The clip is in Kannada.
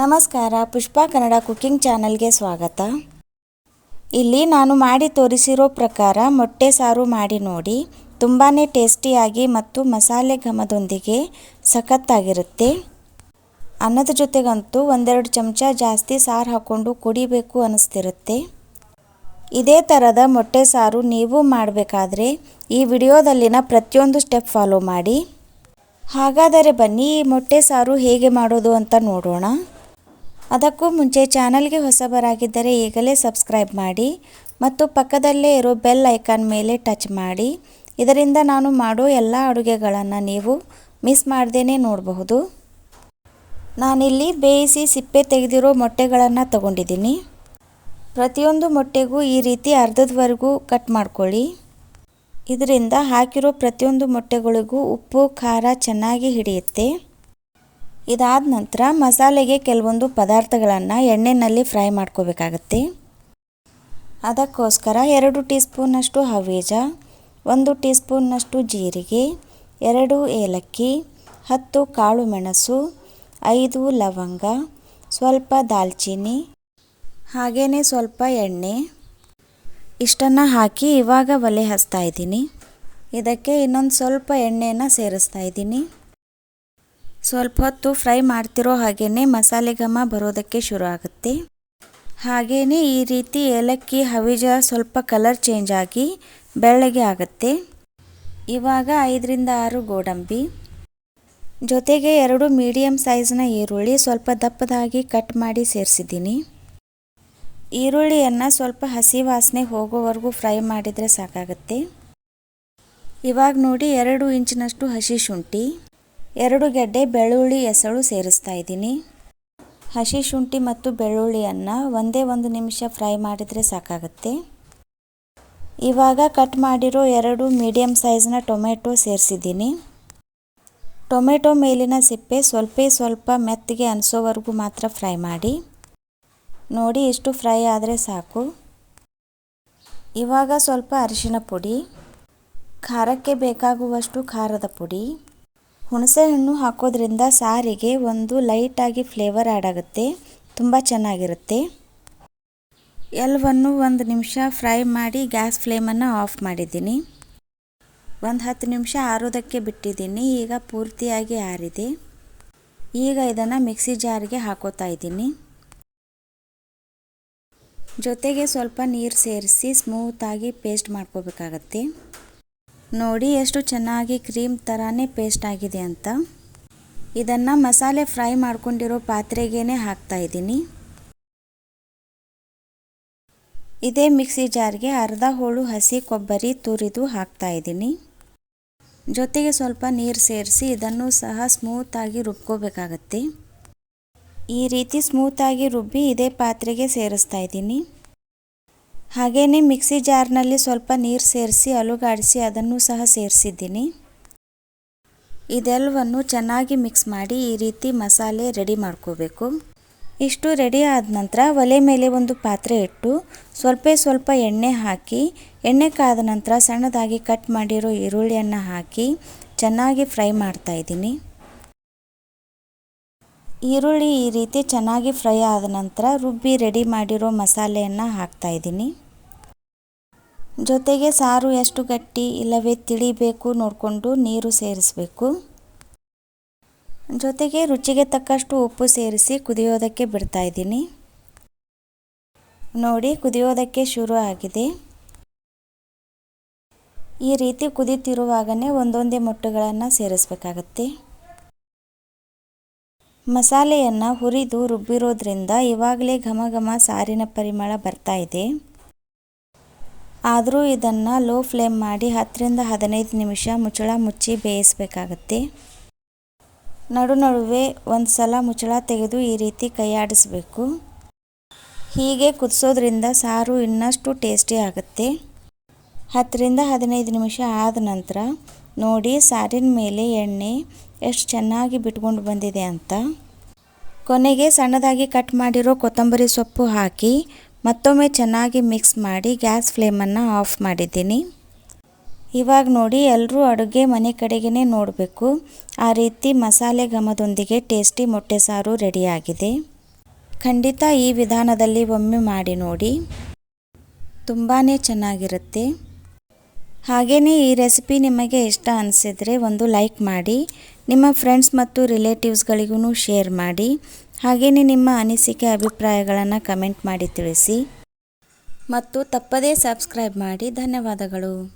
ನಮಸ್ಕಾರ, ಪುಷ್ಪ ಕನ್ನಡ ಕುಕ್ಕಿಂಗ್ ಚಾನಲ್ಗೆ ಸ್ವಾಗತ. ಇಲ್ಲಿ ನಾನು ಮಾಡಿ ತೋರಿಸಿರೋ ಪ್ರಕಾರ ಮೊಟ್ಟೆ ಸಾರು ಮಾಡಿ ನೋಡಿ ತುಂಬಾ ಟೇಸ್ಟಿಯಾಗಿ ಮತ್ತು ಮಸಾಲೆ ಘಮದೊಂದಿಗೆ ಸಖತ್ತಾಗಿರುತ್ತೆ. ಅನ್ನದ ಜೊತೆಗಂತೂ ಒಂದೆರಡು ಚಮಚ ಜಾಸ್ತಿ ಸಾರು ಹಾಕ್ಕೊಂಡು ಕುಡಿಬೇಕು ಅನ್ನಿಸ್ತಿರುತ್ತೆ ಇದೇ ಥರದ ಮೊಟ್ಟೆ ಸಾರು ನೀವು ಮಾಡಬೇಕಾದ್ರೆ ಈ ವಿಡಿಯೋದಲ್ಲಿನ ಪ್ರತಿಯೊಂದು ಸ್ಟೆಪ್ ಫಾಲೋ ಮಾಡಿ. ಹಾಗಾದರೆ ಬನ್ನಿ ಈ ಮೊಟ್ಟೆ ಸಾರು ಹೇಗೆ ಮಾಡೋದು ಅಂತ ನೋಡೋಣ. ಅದಕ್ಕೂ ಮುಂಚೆ ಚಾನಲ್ಗೆ ಹೊಸಬರಾಗಿದ್ದರೆ ಈಗಲೇ ಸಬ್ಸ್ಕ್ರೈಬ್ ಮಾಡಿ ಮತ್ತು ಪಕ್ಕದಲ್ಲೇ ಇರೋ ಬೆಲ್ ಐಕಾನ್ ಮೇಲೆ ಟಚ್ ಮಾಡಿ. ಇದರಿಂದ ನಾನು ಮಾಡೋ ಎಲ್ಲ ಅಡುಗೆಗಳನ್ನು ನೀವು ಮಿಸ್ ಮಾಡ್ದೇ ನೋಡಬಹುದು. ನಾನಿಲ್ಲಿ ಬೇಯಿಸಿ ಸಿಪ್ಪೆ ತೆಗೆದಿರೋ ಮೊಟ್ಟೆಗಳನ್ನು ತಗೊಂಡಿದ್ದೀನಿ. ಪ್ರತಿಯೊಂದು ಮೊಟ್ಟೆಗೂ ಈ ರೀತಿ ಅರ್ಧದವರೆಗೂ ಕಟ್ ಮಾಡ್ಕೊಳ್ಳಿ. ಇದರಿಂದ ಹಾಕಿರೋ ಪ್ರತಿಯೊಂದು ಮೊಟ್ಟೆಗಳಿಗೂ ಉಪ್ಪು, ಖಾರ ಚೆನ್ನಾಗಿ ಹಿಡಿಯುತ್ತೆ. ಇದಾದ ನಂತರ ಮಸಾಲೆಗೆ ಕೆಲವೊಂದು ಪದಾರ್ಥಗಳನ್ನು ಎಣ್ಣೆಯಲ್ಲಿ ಫ್ರೈ ಮಾಡ್ಕೋಬೇಕಾಗತ್ತೆ. ಅದಕ್ಕೋಸ್ಕರ ಎರಡು ಟೀ ಸ್ಪೂನಷ್ಟು ಹವೀಜ ಒಂದು ಟೀ ಸ್ಪೂನ್ನಷ್ಟು ಜೀರಿಗೆ, ಎರಡು ಏಲಕ್ಕಿ, ಹತ್ತು ಕಾಳು ಮೆಣಸು, ಐದು ಲವಂಗ, ಸ್ವಲ್ಪ ದಾಲ್ಚಿನ್ನಿ ಹಾಗೆಯೇ ಸ್ವಲ್ಪ ಎಣ್ಣೆ. ಇಷ್ಟನ್ನು ಹಾಕಿ ಇವಾಗ ಒಲೆ ಹಚ್ತಾ ಇದ್ದೀನಿ. ಇದಕ್ಕೆ ಇನ್ನೊಂದು ಸ್ವಲ್ಪ ಎಣ್ಣೆಯನ್ನು ಸೇರಿಸ್ತಾ ಇದ್ದೀನಿ. ಸ್ವಲ್ಪ ಹೊತ್ತು ಫ್ರೈ ಮಾಡ್ತಿರೋ ಹಾಗೆಯೇ ಮಸಾಲೆ ಘಮ ಬರೋದಕ್ಕೆ ಶುರು ಆಗುತ್ತೆ. ಹಾಗೆಯೇ ಈ ರೀತಿ ಏಲಕ್ಕಿ, ಹವಿಜ ಸ್ವಲ್ಪ ಕಲರ್ ಚೇಂಜ್ ಆಗಿ ಬೆಳ್ಳಗೆ ಆಗುತ್ತೆ. ಇವಾಗ ಐದರಿಂದ ಆರು ಗೋಡಂಬಿ. ಜೊತೆಗೆ ಎರಡು ಮೀಡಿಯಮ್ ಸೈಜ್ನ ಈರುಳ್ಳಿ ಸ್ವಲ್ಪ ದಪ್ಪದಾಗಿ ಕಟ್ ಮಾಡಿ ಸೇರಿಸಿದ್ದೀನಿ. ಈರುಳ್ಳಿಯನ್ನು ಸ್ವಲ್ಪ ಹಸಿ ವಾಸನೆ ಹೋಗೋವರೆಗೂ ಫ್ರೈ ಮಾಡಿದರೆ ಸಾಕಾಗುತ್ತೆ. ಇವಾಗ ನೋಡಿ ಎರಡು ಇಂಚಿನಷ್ಟು ಹಸಿ ಶುಂಠಿ. ಎರಡು ಗೆಡ್ಡೆ ಬೆಳ್ಳುಳ್ಳಿ ಹೆಸಳು ಸೇರಿಸ್ತಾ ಇದ್ದೀನಿ. ಹಸಿ ಶುಂಠಿ ಮತ್ತು ಬೆಳ್ಳುಳ್ಳಿಯನ್ನು ಒಂದೇ ಒಂದು ನಿಮಿಷ ಫ್ರೈ ಮಾಡಿದರೆ ಸಾಕಾಗುತ್ತೆ. ಇವಾಗ ಕಟ್ ಮಾಡಿರೋ ಎರಡು ಮೀಡಿಯಮ್ ಸೈಜ್ನ ಟೊಮೆಟೊ ಸೇರಿಸಿದ್ದೀನಿ. ಟೊಮೆಟೊ ಮೇಲಿನ ಸಿಪ್ಪೆ ಸ್ವಲ್ಪ ಸ್ವಲ್ಪ ಮೆತ್ತಗೆ ಅನಿಸೋವರೆಗೂ ಮಾತ್ರ ಫ್ರೈ ಮಾಡಿ. ನೋಡಿ ಇಷ್ಟು ಫ್ರೈ ಆದರೆ ಸಾಕು. ಇವಾಗ ಸ್ವಲ್ಪ ಅರಿಶಿನ ಪುಡಿ, ಖಾರಕ್ಕೆ ಬೇಕಾಗುವಷ್ಟು ಖಾರದ ಪುಡಿ ಹುಣಸೆ ಹಣ್ಣು ಹಾಕೋದ್ರಿಂದ ಸಾರಿಗೆ ಒಂದು ಲೈಟಾಗಿ ಫ್ಲೇವರ್ ಆ್ಯಡ್ ಆಗುತ್ತೆ ತುಂಬ ಚೆನ್ನಾಗಿರುತ್ತೆ. ಎಲ್ಲವನ್ನು ಒಂದು ನಿಮಿಷ ಫ್ರೈ ಮಾಡಿ ಗ್ಯಾಸ್ ಫ್ಲೇಮನ್ನು ಆಫ್ ಮಾಡಿದ್ದೀನಿ. ಒಂದು ಹತ್ತು ನಿಮಿಷ ಆರೋದಕ್ಕೆ ಬಿಟ್ಟಿದ್ದೀನಿ, ಈಗ ಪೂರ್ತಿಯಾಗಿ ಆರಿದೆ. ಈಗ ಇದನ್ನು ಮಿಕ್ಸಿ ಜಾರಿಗೆ ಹಾಕೋತಾ ಇದ್ದೀನಿ. ಜೊತೆಗೆ ಸ್ವಲ್ಪ ನೀರು ಸೇರಿಸಿ ಸ್ಮೂತಾಗಿ ಪೇಸ್ಟ್ ಮಾಡ್ಕೋಬೇಕಾಗತ್ತೆ. ನೋಡಿ ಎಷ್ಟು ಚೆನ್ನಾಗಿ ಕ್ರೀಮ್ ಥರನೇ ಪೇಸ್ಟ್ ಆಗಿದೆ ಅಂತ. ಇದನ್ನು ಮಸಾಲೆ ಫ್ರೈ ಮಾಡ್ಕೊಂಡಿರೋ ಪಾತ್ರೆಗೇ ಹಾಕ್ತಾ ಇದ್ದೀನಿ. ಇದೇ ಮಿಕ್ಸಿ ಜಾರ್ಗೆ ಅರ್ಧ ಹೋಳು ಹಸಿ ಕೊಬ್ಬರಿ ತುರಿದು ಹಾಕ್ತಾ ಇದ್ದೀನಿ. ಜೊತೆಗೆ ಸ್ವಲ್ಪ ನೀರು ಸೇರಿಸಿ ಇದನ್ನು ಸಹ ಸ್ಮೂತಾಗಿ ರುಬ್ಕೋಬೇಕಾಗತ್ತೆ. ಈ ರೀತಿ ಸ್ಮೂತಾಗಿ ರುಬ್ಬಿ ಇದೇ ಪಾತ್ರೆಗೆ ಸೇರಿಸ್ತಾ ಇದ್ದೀನಿ. ಹಾಗೆಯೇ ಮಿಕ್ಸಿ ಜಾರ್ನಲ್ಲಿ ಸ್ವಲ್ಪ ನೀರು ಸೇರಿಸಿ ಅಲುಗಾಡಿಸಿ ಅದನ್ನು ಸಹ ಸೇರಿಸಿದ್ದೀನಿ. ಇದೆಲ್ಲವನ್ನು ಚೆನ್ನಾಗಿ ಮಿಕ್ಸ್ ಮಾಡಿ ಈ ರೀತಿ ಮಸಾಲೆ ರೆಡಿ ಮಾಡ್ಕೋಬೇಕು. ಇಷ್ಟು ರೆಡಿ ಆದ ನಂತರ ಒಲೆ ಮೇಲೆ ಒಂದು ಪಾತ್ರೆ ಇಟ್ಟು ಸ್ವಲ್ಪ ಸ್ವಲ್ಪ ಎಣ್ಣೆ ಹಾಕಿ, ಎಣ್ಣೆ ಕಾದ ನಂತರ ಸಣ್ಣದಾಗಿ ಕಟ್ ಮಾಡಿರೋ ಈರುಳ್ಳಿಯನ್ನು ಹಾಕಿ ಚೆನ್ನಾಗಿ ಫ್ರೈ ಮಾಡ್ತಾ ಇದ್ದೀನಿ. ಈರುಳ್ಳಿ ಈ ರೀತಿ ಚೆನ್ನಾಗಿ ಫ್ರೈ ಆದ ನಂತರ ರುಬ್ಬಿ ರೆಡಿ ಮಾಡಿರೋ ಮಸಾಲೆಯನ್ನು ಹಾಕ್ತಾ ಇದ್ದೀನಿ. ಜೊತೆಗೆ ಸಾರು ಎಷ್ಟು ಗಟ್ಟಿ ಇಲ್ಲವೇ ತಿಳಿಬೇಕು ನೋಡಿಕೊಂಡು ನೀರು ಸೇರಿಸಬೇಕು. ಜೊತೆಗೆ ರುಚಿಗೆ ತಕ್ಕಷ್ಟು ಉಪ್ಪು ಸೇರಿಸಿ ಕುದಿಯೋದಕ್ಕೆ ಬಿಡ್ತಾ ಇದ್ದೀನಿ. ನೋಡಿ ಕುದಿಯೋದಕ್ಕೆ ಶುರು ಆಗಿದೆ. ಈ ರೀತಿ ಕುದಿತಿರುವಾಗನೇ ಒಂದೊಂದೇ ಮೊಟ್ಟೆಗಳನ್ನು ಸೇರಿಸಬೇಕಾಗತ್ತೆ. ಮಸಾಲೆಯನ್ನು ಹುರಿದು ರುಬ್ಬಿರೋದ್ರಿಂದ ಇವಾಗಲೇ ಘಮ ಘಮ ಸಾರಿನ ಪರಿಮಳ ಬರ್ತಾ ಇದೆ. ಆದರೂ ಇದನ್ನು ಲೋ ಫ್ಲೇಮ್ ಮಾಡಿ ಹತ್ತರಿಂದ ಹದಿನೈದು ನಿಮಿಷ ಮುಚ್ಚಳ ಮುಚ್ಚಿ ಬೇಯಿಸಬೇಕಾಗತ್ತೆ. ನಡು ನಡುವೆ ಒಂದು ಸಲ ಮುಚ್ಚಳ ತೆಗೆದು ಈ ರೀತಿ ಕೈಯಾಡಿಸಬೇಕು. ಹೀಗೆ ಕುದಿಸೋದ್ರಿಂದ ಸಾರು ಇನ್ನಷ್ಟು ಟೇಸ್ಟಿ ಆಗುತ್ತೆ. ಹತ್ತರಿಂದ ಹದಿನೈದು ನಿಮಿಷ ಆದ ನಂತರ ನೋಡಿ ಸಾರಿನ ಮೇಲೆ ಎಣ್ಣೆ ಎಷ್ಟು ಚೆನ್ನಾಗಿ ಬಿಟ್ಕೊಂಡು ಬಂದಿದೆ ಅಂತ. ಕೊನೆಗೆ ಸಣ್ಣದಾಗಿ ಕಟ್ ಮಾಡಿರೋ ಕೊತ್ತಂಬರಿ ಸೊಪ್ಪು ಹಾಕಿ ಮತ್ತೊಮ್ಮೆ ಚೆನ್ನಾಗಿ ಮಿಕ್ಸ್ ಮಾಡಿ ಗ್ಯಾಸ್ ಫ್ಲೇಮನ್ನು ಆಫ್ ಮಾಡಿದ್ದೀನಿ. ಇವಾಗ ನೋಡಿ ಎಲ್ಲರೂ ಅಡುಗೆ ಮನೆ ಕಡೆಗೇ ನೋಡಬೇಕು. ಆ ರೀತಿ ಮಸಾಲೆ ಘಮದೊಂದಿಗೆ ಟೇಸ್ಟಿ ಮೊಟ್ಟೆ ಸಾರು ರೆಡಿಯಾಗಿದೆ. ಖಂಡಿತ ಈ ವಿಧಾನದಲ್ಲಿ ಒಮ್ಮೆ ಮಾಡಿ ನೋಡಿ. ತುಂಬಾ ಚೆನ್ನಾಗಿರುತ್ತೆ. ಹಾಗೆಯೇ ಈ ರೆಸಿಪಿ ನಿಮಗೆ ಇಷ್ಟ ಅನಿಸಿದರೆ ಒಂದು ಲೈಕ್ ಮಾಡಿ, ನಿಮ್ಮ ಫ್ರೆಂಡ್ಸ್ ಮತ್ತು ರಿಲೇಟಿವ್ಸ್ಗಳಿಗೂ ಶೇರ್ ಮಾಡಿ. ಹಾಗೆಯೇ ನಿಮ್ಮ ಅನಿಸಿಕೆ ಅಭಿಪ್ರಾಯಗಳನ್ನು ಕಮೆಂಟ್ ಮಾಡಿ ತಿಳಿಸಿ. ಮತ್ತು ತಪ್ಪದೇ ಸಬ್ಸ್ಕ್ರೈಬ್ ಮಾಡಿ ಧನ್ಯವಾದಗಳು.